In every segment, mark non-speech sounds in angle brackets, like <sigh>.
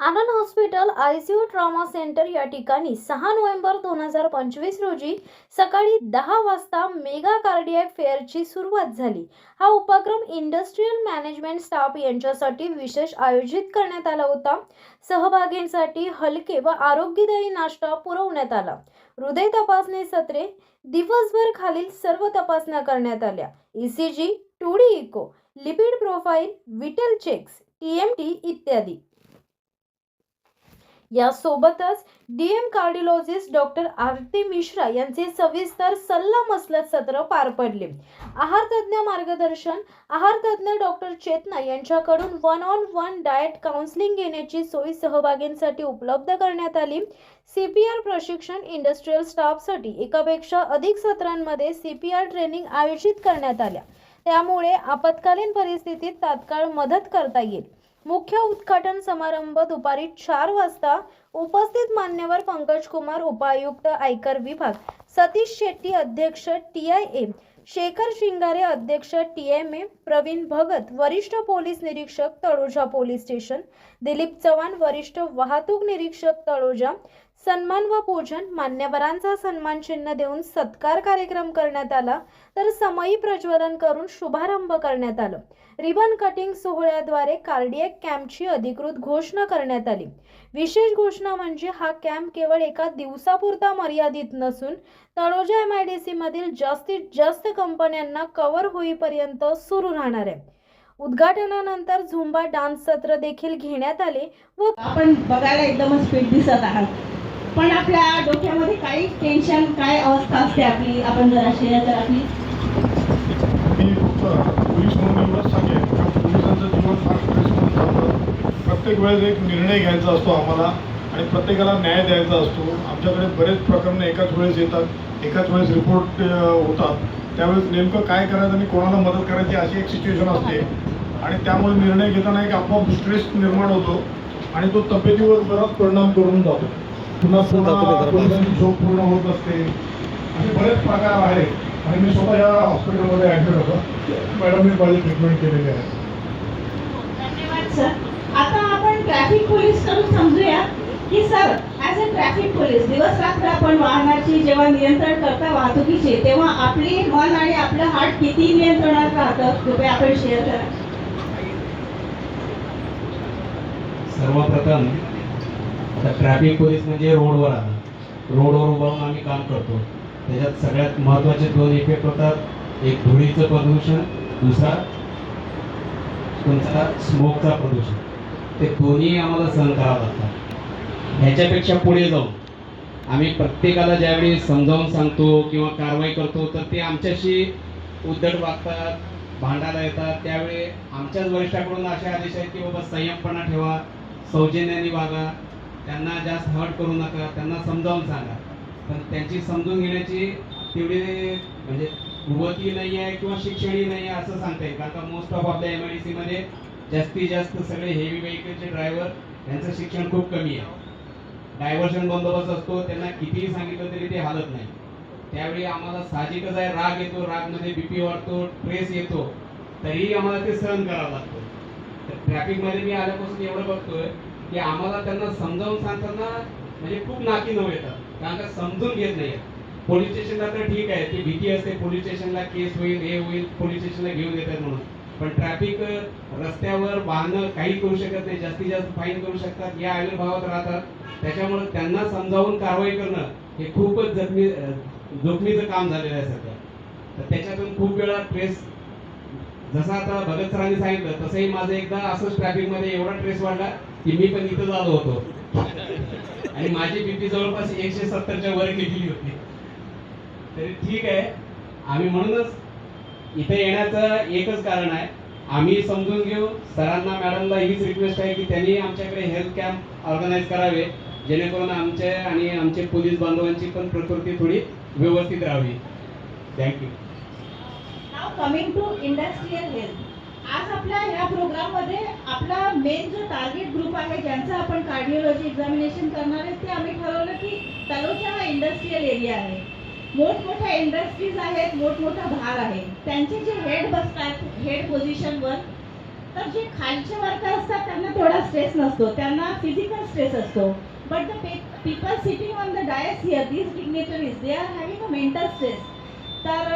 Anand hospital ICU trauma centre या ठिकाणी सहा नोव्हेंबर दोन हजार पंचवीस रोजी सकाळी दहा वाजता मेगा कार्डियक फेअरची सुरुवात झाली. हा उपक्रम इंडस्ट्रीयल मॅनेजमेंट स्टाफ यांच्यासाठी विशेष आयोजित करण्यात आला होता. सहभागींसाठी हलके व आरोग्यदायी नाश्ता पुरवण्यात आला. हृदय तपासणी सत्रे दिवसभर खालील सर्व तपासण्या करण्यात आल्या. ECG two D echo lipid profile vital checks T M T इत्यादी. यासोबतच DM cardiologist doctor Aarti Mishra यांचे सविस्तर सल्ला मसलत सत्र पार पडले. आहार तज्ज्ञ मार्गदर्शन आहार तज्ज्ञ डॉक्टर चेतना यांच्याकडून one on one diet counselling घेण्याची सोय सहभागींसाठी उपलब्ध करण्यात आली. सी पी आर प्रशिक्षण इंडस्ट्रीयल स्टाफसाठी एकापेक्षा अधिक सत्रांमध्ये सी पी आर ट्रेनिंग आयोजित करण्यात आल्या. त्यामुळे आपत्कालीन परिस्थितीत तात्काळ मदत करता येईल. मुख्य उद्घाटन समारंभ दुपारी चार वाजता उपस्थित मान्यवर पंकज कुमार उपायुक्त आयकर विभाग सतीश शेट्टी अध्यक्ष T I A Shekhar Shingare अध्यक्ष T M A Pravin Bhagat वरिष्ठ पोलीस निरीक्षक तळोजा पोलीस स्टेशन दिलीप चव्हाण वरिष्ठ वाहतूक निरीक्षक तळोजा सन्मान व पूजन मान्यवरांचा सन्मान चिन्ह देऊन सत्कार कार्यक्रम करण्यात आला तर समयी प्रज्वलन करून शुभारंभ करण्यात आलं. रिबन कटिंग सोहळ्याद्वारे कार्डियक कॅम्पची अधिकृत घोषणा करण्यात आली. विशेष घोषणा म्हणजे हा कॅम्प केवळ एका दिवसापुरता मर्यादित नसून Taloja M I D C मधील जास्तीत जास्त कंपन्यांना कव्हर होईपर्यंत सुरू राहणार आहे. उद्घाटनानंतर झुंबा डान्स सत्र देखील घेण्यात आले व आपण बघायला एकदमच फिट दिसत आहात. पण आपल्या डोक्यामध्ये काही टेन्शन काय अवस्था असते आपली? आपण जर तर आपली मी फक्त पोलीस म्हणून एवढंच सांगेन का पोलिसांचं जीवन फार स्ट्रेसमध्ये चालतं प्रत्येक वेळेस एक निर्णय घ्यायचा असतो आम्हाला आणि प्रत्येकाला न्याय द्यायचा असतो. आमच्याकडे बरेच प्रकरणं एकाच वेळेस येतात एकाच वेळेस रिपोर्ट होतात. त्यावेळेस नेमकं काय करायचं आणि कोणाला मदत करायची अशी एक सिच्युएशन असते. आणि त्यामुळे निर्णय घेताना एक आपोआप स्ट्रेस निर्माण होतो आणि तो तब्येतीवर बराच परिणाम करून जातो. पुन्हा झोप पूर्ण होत असते. असे बरेच प्रकार आहेत. आणि मी स्वतः या हॉस्पिटलमध्ये ॲडमिट होतो. मॅडमने माझी ट्रीटमेंट केलेली आहे धन्यवाद सर आता आपण ट्रॅफिक पोलीसकडून समजूया की sir as a traffic police दिवस रात्र आपण वाहनाची जेव्हा नियंत्रण करता वाहतुकीचे तेव्हा आपली मन आणि आपलं हार्ट किती नियंत्रणात राहतं कृपया आपण शेअर करा. सर्वप्रथम आता ट्रॅफिक पोलीस म्हणजे रोडवर आला. रोडवर उभा आम्ही काम करतो. त्याच्यात सगळ्यात महत्त्वाचे दोन इफेक्ट होतात. एक धुळीचं प्रदूषण दुसरा तुमचा स्मोकचा प्रदूषण. ते दोन्ही आम्हाला सहन करावं लागतात ह्याच्यापेक्षा पुढे जाऊन आम्ही प्रत्येकाला ज्यावेळी समजावून सांगतो किंवा कारवाई करतो तर ते आमच्याशी उद्धट वागतात भांडायला येतात. त्यावेळी आमच्याच वरिष्ठाकडून असे आदेश आहेत की बाबा संयमपणा ठेवा सौजन्याने वागा त्यांना जास्त हर्ट करू नका त्यांना समजावून सांगा. पण त्यांची समजून घेण्याची तेवढी म्हणजे कुवतही नाही आहे किंवा शिक्षणही नाही आहे असं सांगता येईल. कारण का मोस्ट ऑफ आपल्या एम आय डी सीमध्ये जास्तीत जास्त सगळे हेवी व्हेकलचे ड्रायव्हर यांचं शिक्षण खूप कमी आहे. डायव्हर्शन बंदोबस्त असतो त्यांना कितीही सांगितलं तरी ते हालत नाही. त्यावेळी आम्हाला साहजिकच आहे राग येतो रागमध्ये बीपी वाढतो ट्रेस येतो. तरीही आम्हाला ते सहन करावं लागतं. तर ट्रॅफिकमध्ये मी आल्यापासून एवढं बघतोय की आम्हाला त्यांना समजावून सांगताना म्हणजे खूप नाकी नऊ येतात. कारण का समजून घेत नाही पोलीस स्टेशनला तर ठीक आहे ती भीती असते पोलीस स्टेशनला केस होईल हे होईल पोलीस स्टेशनला घेऊन येतात म्हणून. पण ट्रॅफिक रस्त्यावर वाहनं काही करू शकत नाही. जास्तीत जास्त फाईन करू शकतात. या आविर्भावात राहतात. त्याच्यामुळे त्यांना समजावून कारवाई करणं हे खूपच जखमी जोखमीचं काम झालेलं आहे सध्या. तर त्याच्यातून खूप वेळा ट्रेस जसं आता भगत सरांनी सांगितलं तसंही माझं एकदा असंच ट्रॅफिकमध्ये एवढा ट्रेस वाढला की मी पण इथं आलो होतो. आणि माझी बीपी जवळपास एकशे सत्तरच्या वर गेलेली होती. तरी ठीक आहे. आम्ही म्हणूनच इथे येण्याचं एकच कारण आहे. आम्ही समजून घेऊ सरांना मॅडमला हीच रिक्वेस्ट आहे की त्यांनी आमच्याकडे हेल्थ कॅम्प ऑर्गनाईज करावे जेणेकरून आमचे आणि आमचे पोलीस बांधवांची पण प्रकृती थोडी व्यवस्थित राहावी. Thank you now coming to industrial health आज आपल्या ह्या प्रोग्राममध्ये आपला मेन जो टार्गेट ग्रुप आहे ज्यांचं आपण कार्डिओलॉजी एक्झामिनेशन करणार आहे ते आम्ही ठरवलं की तलोजा हा इंडस्ट्रीयल एरिया आहे. मोठमोठ्या इंडस्ट्रीज आहेत मोठमोठा भार आहे. त्यांचे जे हेड बसतात हेड पोझिशनवर तर जे खालचे वर्कर असतात त्यांना थोडा स्ट्रेस नसतो. त्यांना फिजिकल स्ट्रेस असतो. But the people sitting on the dais here these dignitaries they are having a mental stress तर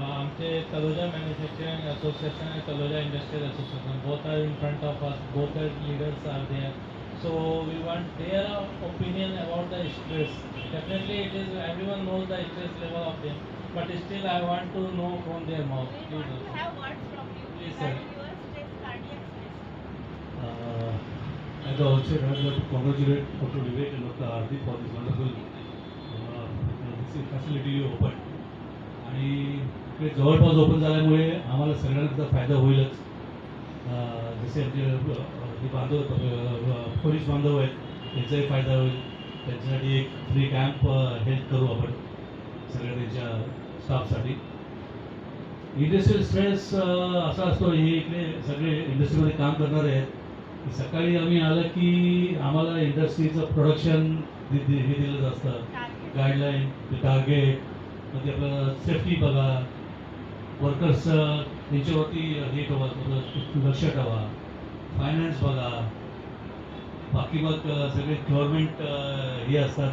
आमचे तलोजा मॅन्युफॅक्चरिंग असोसिएशन आणि Taloja industrial association both are in front of us both are leaders are there so we want their opinion about the stress definitely it is every one knows the stress level of them but still I want to know from there mouth please Please, sir. Uh, At the outset, I would like to congratulate Dr. Vivek and Dr. Ardi for this wonderful uh, facility you opened. आणि ते जवळपास open झाल्यामुळे आम्हाला सगळ्यांना त्याचा फायदा होईलच अं, जसे आमचे अं, हे बांधव अं, पोलीस बांधव आहेत त्यांचाही फायदा होईल त्यांच्यासाठी एक फ्री कॅम्प हेल्प करू आपण सगळ्या त्यांच्या स्टाफसाठी इंडस्ट्रियल स्ट्रेस असा असतो हे इकडे सगळे इंडस्ट्रीमध्ये काम करणारे आहेत. सकाळी आम्ही आलं की आम्हाला इंडस्ट्रीचं प्रोडक्शन हे दिलं असतं गाईडलाईन टार्गेट मग ते आपलं सेफ्टी बघा. वर्कर्स त्यांच्यावरती हे ठेवा लक्ष ठेवा. फायनान्स बघा. बाकी मग सगळे गव्हर्मेंट हे असतात.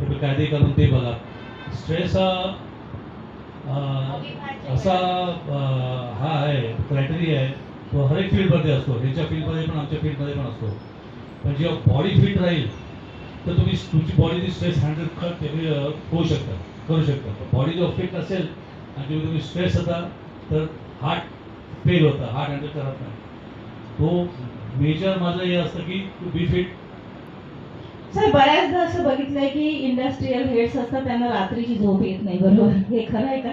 ते कायदे करून ते बघा. स्ट्रेस हा असा हा आहे क्रायटेरिया आहे. तो हर एक फील्डमध्ये असतो. त्यांच्या फील्डमध्ये पण आमच्या फील्डमध्ये पण असतो. पण जेव्हा बॉडी फिट राहील तर तुम्ही तुमची बॉडी स्ट्रेस हँडल कर होऊ शकता करू शकता. बॉडी जेव्हा फिट असेल आणि जेव्हा तुम्ही स्ट्रेस होता तर हार्ट फेल होतं. हार्ट हँडल करत नाही. तो मेजर माझं हे असतं की टू बी फिट सर बऱ्याचदा असं बघितलंय की इंडस्ट्रीयल हेड्स असतात त्यांना रात्रीची झोप येत नाही बरोबर? हे खरं आहे का?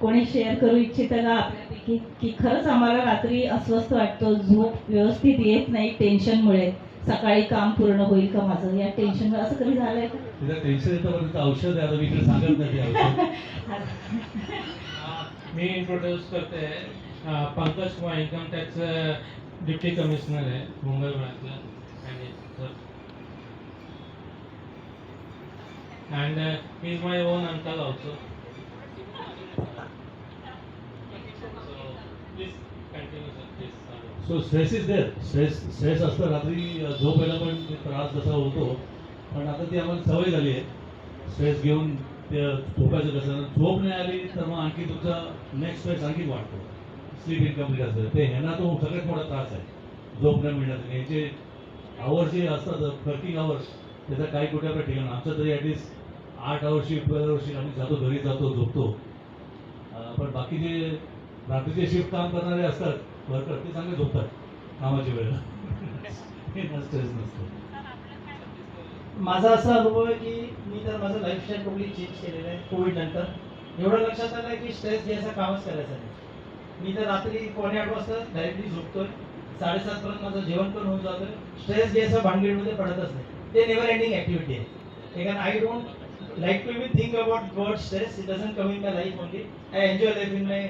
कोणी शेअर करू इच्छितं का आपल्यापैकी? की खरंच आम्हाला रात्री अस्वस्थ वाटतो झोप व्यवस्थित येत नाही टेन्शनमुळे सकाळी काम पूर्ण होईल का माझं? या टेन्शनमुळे असं कधी झालंय का? तिला टेन्शन येतं पण तिचं औषध आहे आता मी इकडे सांगत नाही ते औषध. <laughs> मी इंट्रोड्यूस करते Pankaj Kumar income tax deputy commissioner आहे मुंबई ब्रांचला आणि and is my own uncle also so stress is there stress stress असतं रात्री झोपायला पण त्रास जसा होतो पण आता ती आम्हाला सवय झाली आहे. स्ट्रेस घेऊन ते झोपायचं कसं? झोप नाही आली तर मग आणखी तुमचा नेक्स्ट स्ट्रेस आणखी वाढतो. स्लीप इनकम्प्लीट असतं. ते ह्यांना तो सगळ्यात मोठा त्रास आहे. झोप न मिळण्याचा यांचे आवर्स जे असतात वर्किंग आवर्स त्याचा काही कुठे आपल्या ठिकाण आमचं तरी ॲटलिस्ट आठ आवर्सची बारा आवर्सची आम्ही जातो घरी जातो झोपतो. पण बाकी जे रात्रीचे शिफ्ट काम करणारे असतात वर्कर ते चांगले झोपतात कामाच्या वेळेला. हे स्ट्रेस नसतो. माझा असा अनुभव आहे की मी तर माझं लाईफस्टाईल टोटली चेंज केलेलं आहे. कोविड नंतर. एवढं लक्षात आलं की स्ट्रेस घ्यायचा कामच करायचा नाही. मी तर रात्री पावणे आठ वाजता डायरेक्टली झोपतोय. साडेसातपर्यंत माझं जेवण पण होऊन जातं. स्ट्रेस घ्यायचा भानगडीमध्ये पडतच नाही. ते नेव्हर एंडिंग ॲक्टिव्हिटी आहे. कारण I don't like to even think about word stress it doesn't come in my life only I enjoy life in my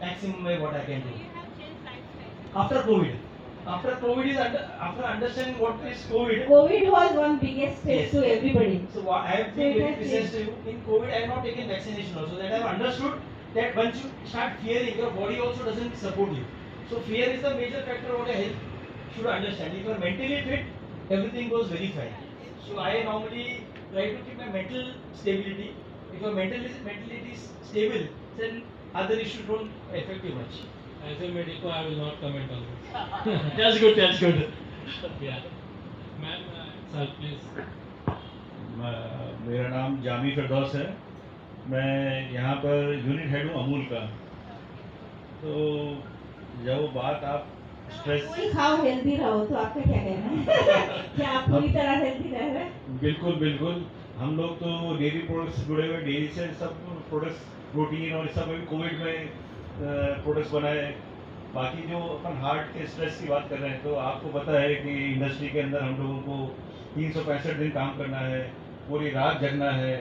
maximum my what I can do after Covid after Covid is after understanding what is Covid Covid was one biggest stress to everybody So what I have been very precise to you, in COVID. I have not taken vaccination also, that I have understood. That once you start fearing, your body also doesn't support you. So fear is the major factor what a health should understand. If you are mentally fit, everything goes very fine. So I normally try to keep my mental stability. If your mental is, mentality is stable, then other issues don't affect you much. As a medico, I will not comment on this. That's good, that's good. Yeah. Ma'am, uh, sir, please. मेरा नाम जामी फिरदौस है मैं यहाँ पर unit head हूँ अमूल का। तो जब वो बात आप स्ट्रेस खाओ हेल्दी रहो तो आपका क्या कहना है? <laughs> क्या आप पूरी तरह हेल्दी रह रहे हैं? बिल्कुल बिल्कुल। हम लोग तो डेयरी प्रोडक्ट्स जुड़े हुए डेयरी से सब प्रोडक्ट्स प्रोटीन और सब अभी कोविड में प्रोडक्ट्स बनाए। बाकी जो अपन हार्ट के स्ट्रेस की बात कर रहे हैं तो आपको पता है कि इंडस्ट्री के अंदर हम लोगों को तीन सौ पैंसठ दिन काम करना है पूरी रात जगना है।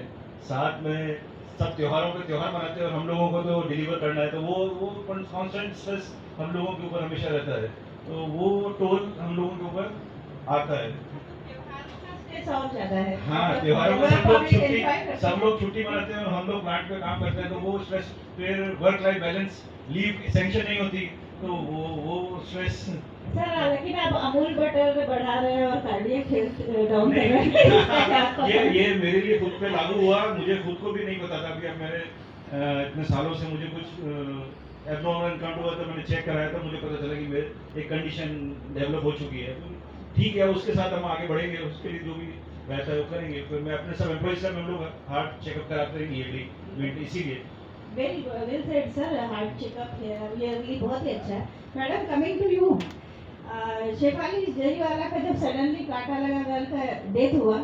साथ में सब त्योहारों पे त्योहार मनाते हैं और हम लोगों को तो डिलीवर करना है तो वो वो कॉन्स्टेंट स्ट्रेस हम लोगों के ऊपर हमेशा रहता है। तो वो टोल हम लोगों के ऊपर आता है। है। हाँ मतलब त्योहारों में सब लोग छुट्टी सब लोग छुट्टी मनाते हैं और हम लोग प्लांट पे काम करते हैं तो वो स्ट्रेस फिर work life balance leave sanction नहीं होती। तो वो वो स्ट्रेस सर लेकिन आप अमूल बटर बढ़ा रहे हैं और कार्डियक डाउन कर रहे <laughs> <laughs> हैं ये ये मेरे लिए खुद पे लागू हुआ मुझे खुद को भी नहीं पता था कि अब अ, इतने सालों से मुझे कुछ एबनॉर्मल हुआ तो मैंने चेक कराया तो मुझे पता चला कि मेरे एक कंडीशन डेवलप हो चुकी है। तो ठीक है उसके साथ हम आगे बढ़ेंगे उसके लिए जो भी है वो करेंगे। फिर मैं अपने सब हम लोग हार्ट चेकअप कराते रहेंगे चेकअप ईयरली बहुत ही अच्छा शेफाली जरीवाला का जब सडनली काटा लगा गर्ल का डेथ हुआ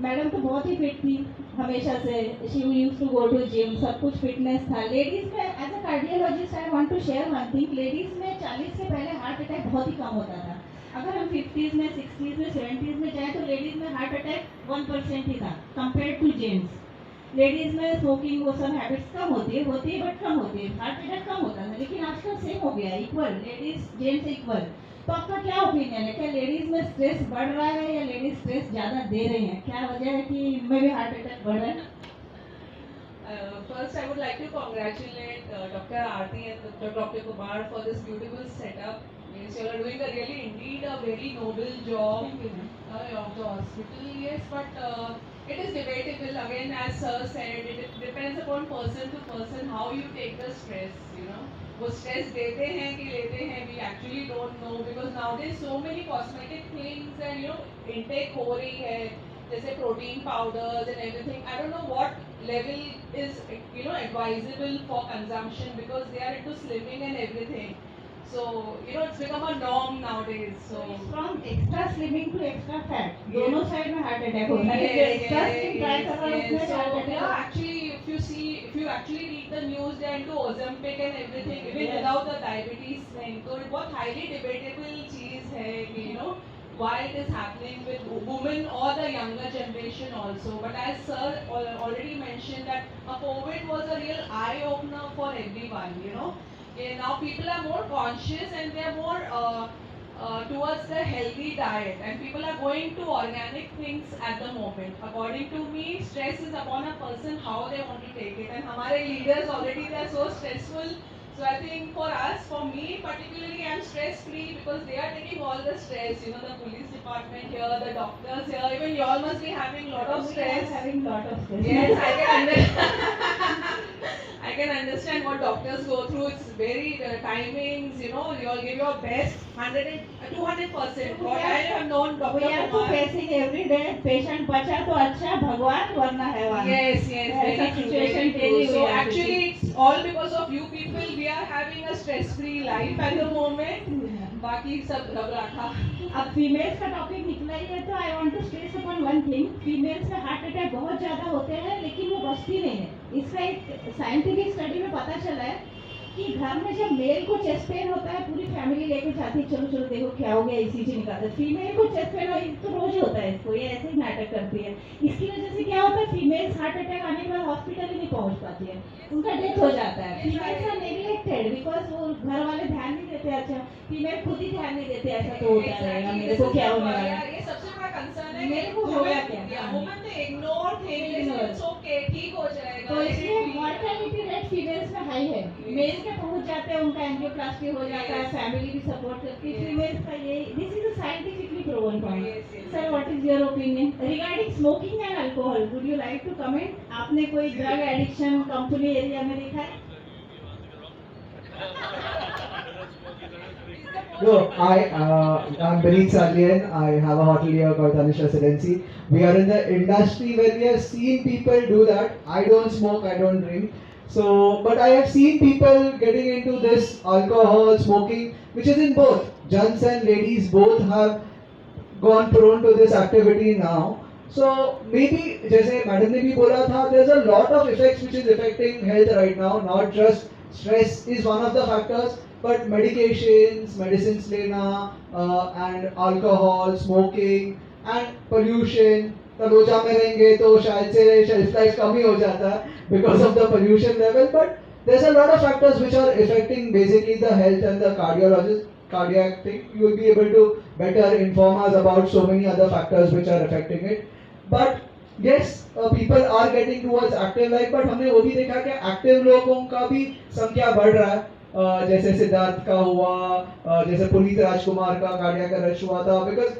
मैडम तो बहुत ही फिट थी। हमेशा से she use to go to gym सब कुछ फिटनेस था। लेडीज़ में as a cardiologist I want to share one thing ladies में 40 से पहले हार्ट अटैक बहुत ही कम होता था। अगर हम 50s में 60s में 70s में जाए तो लेडीज़ में हार्ट अटैक 1 परसेंट ही था कंपेयर टू जेंट्स लेडीज़ में स्मोकिंग वो सब हैबिट्स कम होती है होती है बट कम होती है हार्ट अटैक कम होता है लेकिन आजकल सेम हो गया इक्वल लेडीज़ जेंट्स इक्वल तो आपका क्या ओपिनियन है क्या लेडीज़ में स्ट्रेस बढ़ रहा है या लेडीज़ स्ट्रेस ज़्यादा दे रही हैं क्या वजह है कि इनमें भी हार्ट अटैक बढ़ रहा है Uh, first, I would like to congratulate uh, Dr. Aarti and Dr. Dr. Kumar for this beautiful setup. Yes, you are doing a really, indeed, a very noble job uh, of the hospital. Yes, but uh, it is debatable. Again, as Sir said, it depends upon person to person how you take the stress. You know, वो stress देते हैं कि लेते हैं we actually don't know because nowadays so many cosmetic things and you know intake हो रही है जैसे protein powders and everything. I don't know what level is you know advisable for consumption because they are into slimming and everything. so, you know, it's become a norm nowadays. So, it's from extra slimming to extra fat. Yes. Dono side mein heart attack ho yeah, yeah, extra slim yes, yes. So, you know, actually, if you see, if you actually read the news, they into Ozempic and everything, even yes. without the diabetes thing. So, it's both highly debatable cheese hai, you know. Why it is happening with women or the younger generation also. But as sir already mentioned that a COVID was a real eye opener for everyone, you know. Okay, now people are more conscious and they are more uh, uh, towards the healthy diet and people are going to organic things at the moment. According to me, stress is upon a person how they want to take it and our leaders already they are so stressful so I think for us for me particularly I'm stress free because they are taking all the stress you know the police department here the doctors here even you all must be having lot of stress having lot of stress Yes, I can understand. <laughs> <laughs> I can understand what doctors go through. It's very the timings, you know, you all give your best, 100 and 200 percent. What I have known, we Dr. are to Kumar. facing every day patient बचा तो अच्छा भगवान Verna हैवान Yes, yes, ऐसा very true, situation very के लिए true. So we are actually, it's all because of you people. Having a stress-free life at the moment. बाकी सब रब था। अब फीमेल्स का टॉपिक निकला ही है तो I want to stress upon one thing females में हार्ट अटैक बहुत ज़्यादा होते हैं, लेकिन वो बचती नहीं है। इसका एक साइंटिफिक स्टडी में पता चला है कि घर में जब मेल को चेस्ट पेन होता है पूरी फैमिली लेकर जाती है चलो चलो देखो क्या हो गया ईसीजी निकालते फीमेल को चेस्ट पेन हो तो रोज होता है इसको ये ऐसे ही नाटक करती है इसकी वजह से क्या होता है फीमेल्स हार्ट अटैक आने के बाद हॉस्पिटल ही नहीं पहुँच पाती है उनका डेथ हो जाता है फीमेल्स आर नेग्लेक्टेड बिकॉज़ वो घर वाले ध्यान नहीं देते अच्छा फीमेल खुद ही ध्यान नहीं देते ऐसा तो होता रहेगा मेरे को क्या होने वाला है सबसे बड़ा कंसर्न है मेरे को हो गया क्या? वुमेन ने इग्नोर Ignore. इट्स ओके ठीक हो जाएगा। तो इसलिए Let it be. Mortality rate females में हाई है। मेल के पहुँच जाते हैं उनका एंजियोप्लास्टी हो जाता है फैमिली भी सपोर्ट करती है। फीमेल्स का ये this is a scientifically proven point Yes, yes. Sir what is your opinion regarding smoking and alcohol would you like to comment आपने कोई ड्रग एडिक्शन कंपनी एरिया में देखा है? <laughs> <laughs> No, I, uh, I'm Beneet Sarlian. I have a hotel here called Tanish Residency. We are in the industry where we have seen people do that. I don't smoke, I don't drink. So, but I have seen people getting into this alcohol, smoking, which is in both. Gents and ladies both have gone prone to this activity now. So maybe, जैसे madam ने भी बोला था, there's a lot of effects which is affecting health right now. Not just stress is one of the factors. medicines lena, uh, and alcohol, smoking, and pollution. तो रोजा में रहेंगे तो शायद से शेल्फ लाइफ कम ही हो जाता है because of the pollution level but there's a lot of factors which are affecting basically the health and the cardiologist cardiac thing you will be able to better inform us about so many other factors which are affecting it but yes uh, people are getting towards active life but हमने वो भी देखा कि active लोगों का भी संख्या बढ़ रहा है uh, जैसे सिद्धार्थ का हुआ जैसे पुनीत राजकुमार का गाड़िया का रश हुआ था बिकॉज़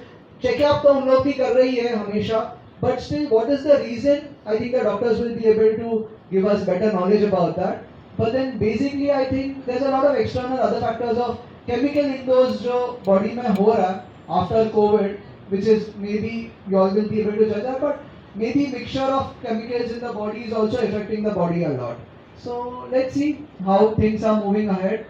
चेकअप तो हम लोग भी कर रही है हमेशा but still what is the reason I think doctors will be able to give us better knowledge about that but then basically I think a lot of external other factors of chemical indoors जो body में हो रहा है after Covid which is maybe your will be able to जज but maybe mixture of chemicals in the body is also affecting the body a lot So let's see how things are moving ahead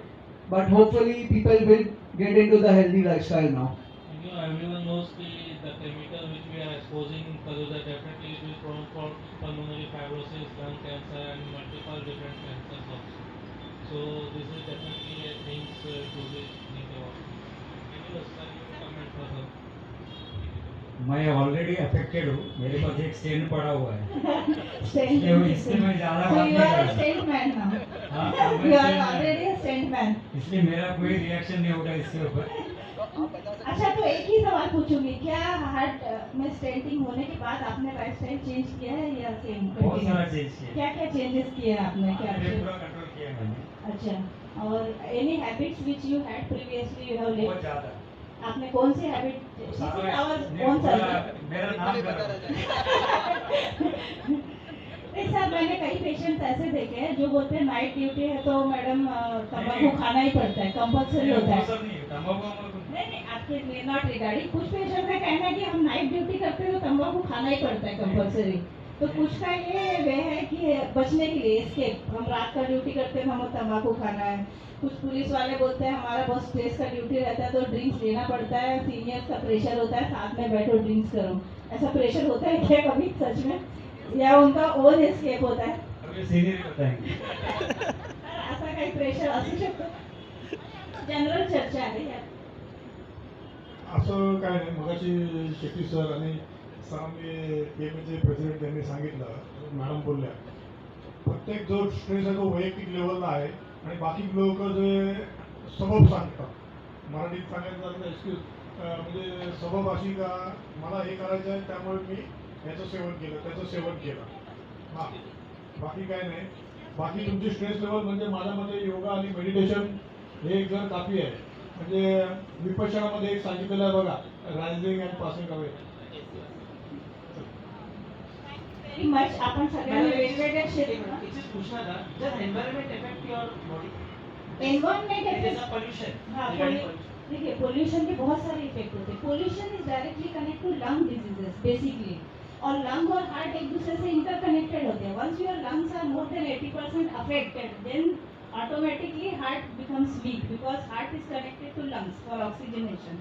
but hopefully people will get into the healthy lifestyle now. You know, everyone knows the, the chemical which we are exposing in Kaluza definitely it will prone for pulmonary fibrosis, lung cancer and multiple different cancers also. So this is definitely a things uh, to be think about. Can you comment further? मैं already affected हूँ। मेरे pass एक स्टेन पड़ा हुआ है। <laughs> इसलिए मैं ज़्यादा So बात नहीं. हाँ, man. इसलिए मेरा कोई रिएक्शन नहीं होगा इसके ऊपर। अच्छा तो एक ही सवाल पूछूँगी। क्या हार्ट में स्टेंटिंग होने के बाद आपने लाइफस्टाइल चेंज किया है या सेम बहुत सारा चेंज किया क्या क्या चेंजेस किए हैं आपने? क्या पूरा कंट्रोल किया मैंने। अच्छा और any habits which you had previously you have बहुत ज़्यादा। आपने कौन सी हैबिट कौन सा मेरा नाम सर मैंने कई पेशेंट्स ऐसे देखे हैं जो बोलते हैं नाइट ड्यूटी है तो मैडम तंबाकू खाना ही पड़ता है कंपलसरी होता है. नहीं नहीं नहीं आपके लिए नॉट रिगार्डिंग कुछ पेशेंट का कहना है कि हम नाइट ड्यूटी करते हैं तो तंबाकू खाना ही पड़ता है कंपलसरी तो कुछ का ये वे है कि बचने के लिए इसके हम रात का ड्यूटी करते हैं हमें तंबाकू खाना है। कुछ पुलिस वाले बोलते हैं हमारा बहुत स्ट्रेस का ड्यूटी रहता है तो ड्रिंक्स लेना पड़ता है सीनियर्स का प्रेशर होता है साथ में बैठो ड्रिंक्स करो। ऐसा प्रेशर होता है क्या कभी सच में? या उनका ओन एस्केप होता है? सीनियर असा काही प्रेशर असू शकतो जनरल चर्चा आहे असं काय नाही मगाशी शेट्टी सर आणि सरांनी एमएचे प्रेसिडेंट त्यांनी सांगितलं मॅडम बोलल्या प्रत्येक जो स्ट्रेस आहे तो वैयक्तिक लेवलला आहे आणि बाकी लोक जे सबब सांगतात. मराठीत सांगायचं झालं तर एक्सक्यूज म्हणजे सबब अशी का मला हे करायचं आहे त्यामुळे मी याचं सेवन केलं त्याचं सेवन केलं. हां बाकी काय नाही. बाकी तुमची स्ट्रेस लेवल म्हणजे माझ्या मते योगा आणि मेडिटेशन हे एक जर काफी आहे. म्हणजे विपक्षणामध्ये एक सांगितलेलं आहे बघा rising and passing away very much आपण सगळ्यांनी वेगवेगळ्या क्षेत्रात इफ़ेक्ट एनवायरमेंट जैसा पोल्यूशन हाँ देखिए पोल्यूशन के बहुत सारे इफ़ेक्ट होते हैं. Pollution is directly connect to lung diseases basically और लंग और हार्ट एक दूसरे से इंटरकनेक्टेड होते हैं. Once your lungs are more than 80 percent affected then automatically heart becomes weak because heart is connected to lungs for oxygenation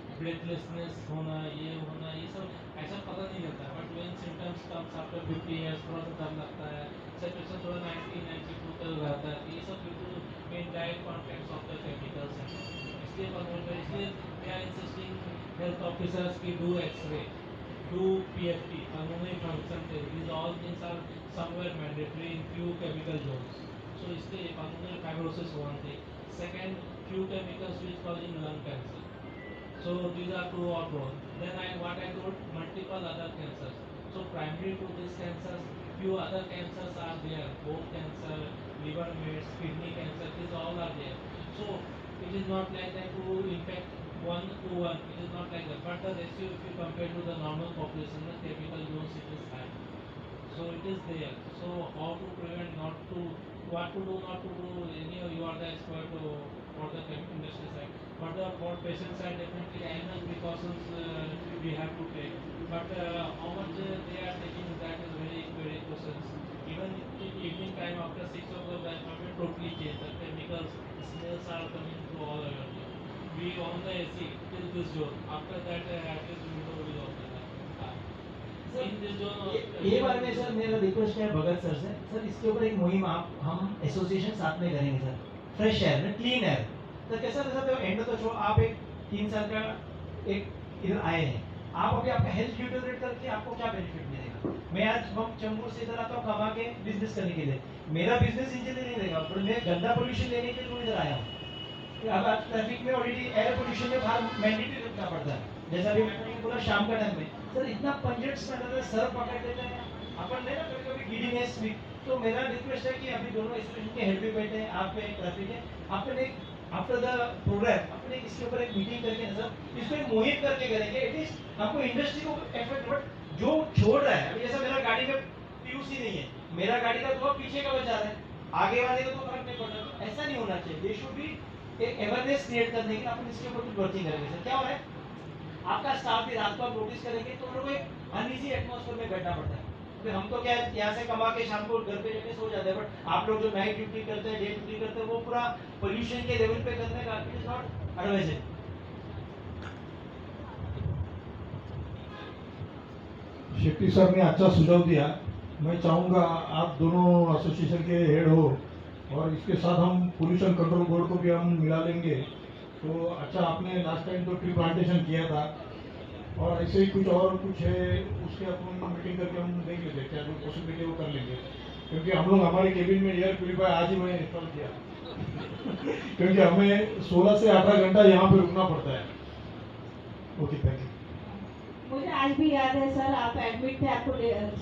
breathlessness होना, ये होना, ये सब, ऐसा पता नहीं रहता है but when symptoms comes after fifty years थोड़ा सा डर लगता है सैचुरेशन थोड़ा नाइनटीन नाइनटी टू तक रहता है ये सब बिल्कुल main direct contact of the chemicals हैं इसलिए पसंद है इसलिए they are insisting health officers की do X-ray do P F T कानूनी फ़ंक्शन थे these all things are somewhere mandatory in few chemical zones so इसलिए कानूनी fibrosis one the second few chemicals which causing lung cancer so these are two or more. Then I what I told multiple other cancers. So primary to these cancers, few other cancers are there. Bone cancer, liver mets, kidney cancer, these all are there. So it is not like that to infect one to one. It is not like that. But the ratio if you compare to the normal population, the chemical dose it is high. So it is there. So how to prevent not to, what to do, not to do, any you are the expert uh, for the chem- industry side. But the for patient side, definitely animal precautions uh, we have to take. But uh, how much uh, they are taking, that is very, very questions. Even in evening time after six o'clock, the environment totally changed. The chemicals, smells are coming to all around. We on the AC till this zone. After that, uh, at least window will open. ये ये बारे में sir मेरा request है Bhagat sir से sir इसके ऊपर एक मुहिम आप हम एसोसिएशन साथ में करेंगे सर फ्रेश एयर में क्लीन एयर तो कैसा था सर एंड तो छो आप एक तीन साल का एक इधर आए हैं। आप अभी आपका हेल्थ ड्यूटोरेट करके आपको क्या बेनिफिट मिलेगा? मैं आज हम चंबूर से इधर आता हूँ, कमा के बिज़नेस करने के लिए। मेरा बिज़नेस इंजीनियरिंग रहेगा, पर मैं गंदा पोल्यूशन लेने के लिए इधर आया हूँ। अब आज ट्रैफ़िक में ऑलरेडी एयर पोल्यूशन में बाहर मैंडेटरी रखना पड़ता है। जैसा भी मैंने बोला शाम का टाइम में, सर, इतना पंजेट स्मेल आता है सर पकड़ लेते हैं। अपन नहीं ना कभी कभी गिडीनेस भी तो मेरा रिक्वेस्ट है कि अभी दोनों एसोसिएशन के हेड भी बैठे हैं, आप पे ट्रैफ़िक है। आपने एक आफ्टर द प्रोग्राम अपने इसके ऊपर एक मीटिंग करके ना सर इसको एक मुहिम करके करेंगे एटलीस्ट हमको इंडस्ट्री को इफ़ेक्ट बट जो छोड़ रहा है, अभी जैसा मेरा गाड़ी में पीयूसी नहीं है, मेरा गाड़ी का धुआँ पीछे का बचा रहा है, आगे वाले को तो फ़र्क नहीं पड़ रहा ऐसा नहीं होना चाहिए। दे शुड बी एक अवेयरनेस क्रिएट करने के लिए अपन इसके ऊपर कुछ वर्किंग करेंगे। सर, क्या हो रहा है? आपका स्टाफ भी रात को आप नोटिस करेंगे तो उन लोगों को एक अनइजी एटमोसफेयर में बैठना पड़ता है। फिर हम तो क्या है यहाँ से कमा के शाम को घर पे जाके सो जाते हैं। बट आप लोग जो नाइट ड्यूटी करते हैं डे ड्यूटी करते हैं, वो पूरा पोल्यूशन के लेवल पे करने का it is not advisable Shetty sir ने अच्छा सुझाव दिया। मैं चाहूँगा आप दोनों एसोसिएशन के हेड हो, और इसके साथ हम पोल्यूशन कंट्रोल बोर्ड को भी हम मिला लेंगे। तो अच्छा आपने लास्ट टाइम तो ट्री प्लांटेशन किया था। और ऐसे ही कुछ और कुछ है, उसके अपन मीटिंग करके हम देख लेते हैं जो पॉसिबिलिटी वो कर लेंगे। क्योंकि हम लोग हमारे केबिन में एयर प्यूरीफायर आज ही मैंने इंस्टॉल किया। <laughs> क्योंकि हमें 16 से 18 घंटा यहाँ पे रुकना पड़ता है। ओके थैंक यू मुझे आज भी याद है सर, आप एडमिट थे, आपको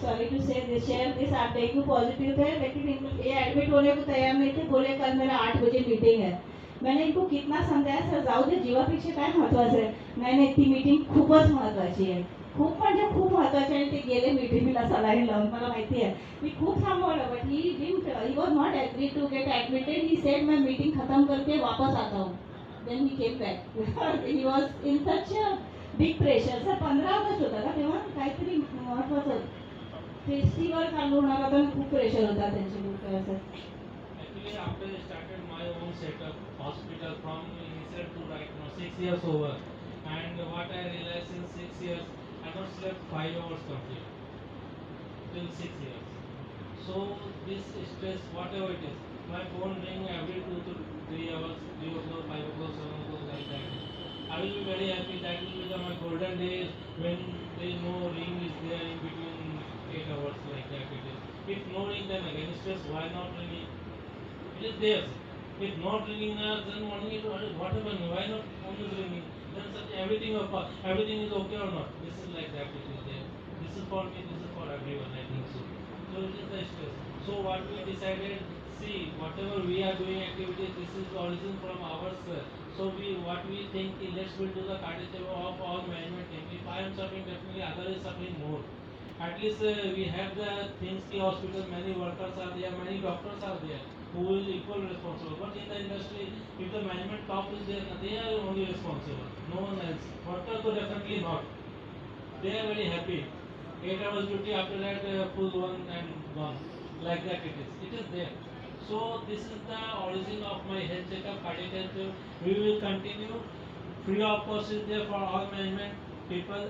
sorry to say share this आप डेंगू पॉझिटिव्ह थे, लेकिन ये एडमिट होने को तयार नहीं थे, बोले कल मेरा आठ बजे मीटिंग है। मैंने इनको कितना समजाया सर जाऊ दे जीवापेक्षा काय महत्वाचं आहे? नाही नाही ती मीटिंग खूपच महत्वाची आहे. खूप म्हणजे खूप महत्वाची आहे आणि ते गेले मीटिंगला सलाईन लावून मला माहिती आहे. मी खूप थांबवलं but he didn't he was not agree to get admitted he said मैं मीटिंग खत्म करके वापस आता हूँ. Then he came back he was in such big pressure sir पंधरा ऑगस्ट होता का तेव्हा? काहीतरी महत्वाचं. फेस्टिवल चालू होणार होता खूप प्रेशर होता त्यांच्याकडे sir After I started my own setup, hospital from initial to right now, six years over. And what I realized in six years, I not slept five hours complete. Till six years. So this stress, whatever it is, my phone ring every two to three hours, three o'clock, five o'clock, seven o'clock, like that. I will be very happy. That will be my golden days when there is no ring is there in between eight hours like that it is. If no ring, then again stress. Why not ringing? It is there. If not ringing, uh, then it what happened? Why not phone is ringing? Then such everything of everything is okay or not? This is like that. It is there. This is for me. This is for everyone. I think so. So it is the stress. So what we decided, see, whatever we are doing activities, this is origin from ours. uh, So we, what we think, let's will do the cardiac of all management team. If I am suffering, definitely other is suffering more. At least uh, we have the things, the hospital, many workers are there, many doctors are there, who is equal responsible. But in the industry, if the management top is there, they are only responsible, no one else. Workers so definitely not. They are very happy. Eight hours duty after that uh, full one and gone. Like that it is. It is there. So this is the origin of my health checkup, cardiac health. We will continue. Free of cost is there for all management people.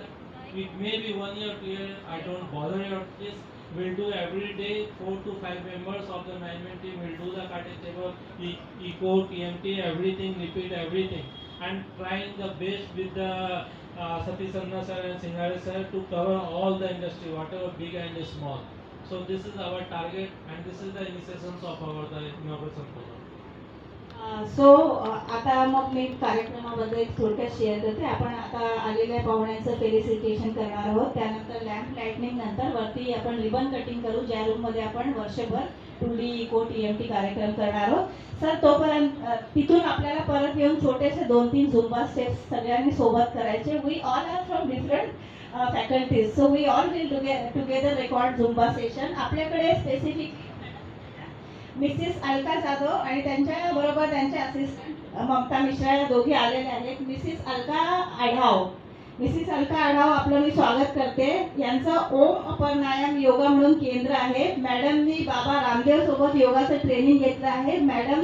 It may be one year, two year. I don't bother about this. We'll do every day. Four to five members of the management team will do the cardiac table, echo, TMT, everything, repeat everything, and trying the best with the uh, Satish sir and Singare sir to cover all the industry, whatever big and small. So this is our target and this is the initiations of our the inauguration program. So आता मग मी कार्यक्रमाबद्दल थोडक्यात share करते. आपण आता आलेल्या पाहुण्यांचं felicitation करणार आहोत. त्यानंतर लॅम्प लाईटनिंग नंतर वरती आपण रिबन कटिंग करू ज्या रूममध्ये आपण वर्षभर two D echo T M T कार्यक्रम करणार आहोत. सर तोपर्यंत तिथून आपल्याला परत येऊन छोटेसे दोन तीन झुंबा स्टेप्स सगळ्यांनी सोबत करायचे. We all are from different faculties so we all will together record zumba session आपल्याकडे स्पेसिफिक मिसेस अलका जाधव आणि त्यांच्या बरोबर त्यांचे असिस्टंट ममता मिश्रा या दोघी आलेल्या आहेत. मिसेस अलका आढाव. मिसेस अलका आढाव आपलं मी स्वागत करते. यांचं ओम अपरनायम योगा म्हणून केंद्र आहे. मॅडमनी बाबा रामदेव सोबत योगाचं ट्रेनिंग घेतलं आहे. मॅडम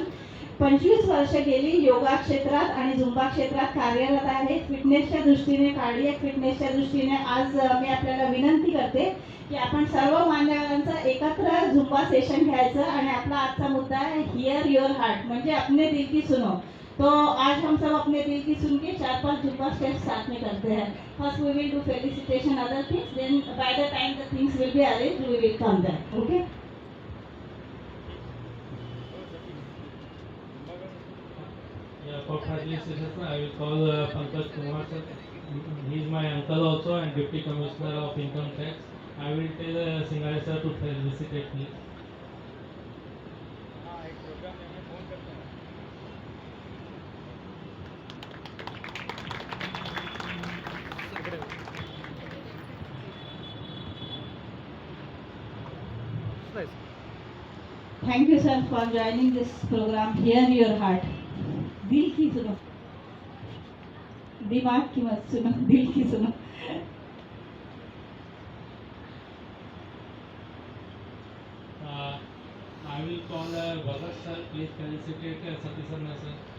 पंचवीस वर्ष गेली योगा क्षेत्रात आणि झुंबा क्षेत्रात कार्यरत आहे. फिटनेसच्या दृष्टीने कार्डियक फिटनेसच्या दृष्टीने आज मी आपल्याला विनंती करते की आपण सर्व मान्यवरांचं एकत्र झुंबा सेशन घ्यायचं आणि आपला आजचा मुद्दा आहे हिअर युअर हार्ट म्हणजे अपने दिल की सुनो. तो आज हम सब अपने दिल की सुन के चार पांच जुम्बा स्टेप्स साथ में करते हैं. First we will do felicitation other things then by the time the things will be arrange we will come back okay for facilitation, I will call uh, Pankaj Kumar sir. He is my uncle also and Deputy Commissioner of Income Tax. I will tell uh, Singare sir to facilitate me. Thank you, sir, for joining this program. Hear your heart. दिल की सुनो दिमाग की मत सुनो दिल की सुनो Uh, will call uh, Bhagat sir. Please felicitate uh, Satish Sarna sir.